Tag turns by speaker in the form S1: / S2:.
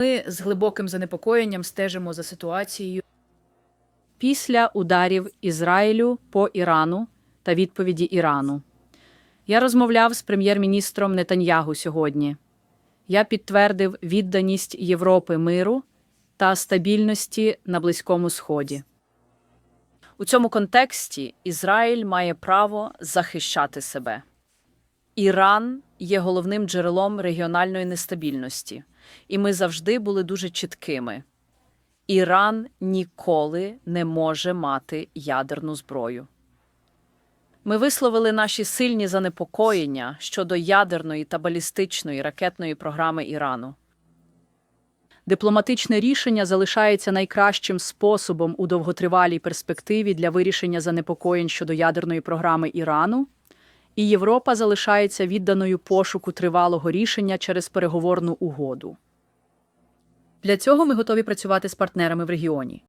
S1: Ми з глибоким занепокоєнням стежимо за ситуацією.
S2: після ударів Ізраїлю по Ірану та відповіді Ірану. Я розмовляв з прем'єр-міністром Нетаньягу сьогодні. Я підтвердив відданість Європи миру та стабільності на Близькому Сході. У цьому контексті Ізраїль має право захищати себе. Іран є головним джерелом регіональної нестабільності, і ми завжди були дуже чіткими. Іран ніколи не може мати ядерну зброю. Ми висловили наші сильні занепокоєння щодо ядерної та балістичної ракетної програми Ірану. Дипломатичне рішення залишається найкращим способом у довготривалій перспективі для вирішення занепокоєнь щодо ядерної програми Ірану, і Європа залишається відданою пошуку тривалого рішення через переговорну угоду. Для цього ми готові працювати з партнерами в регіоні.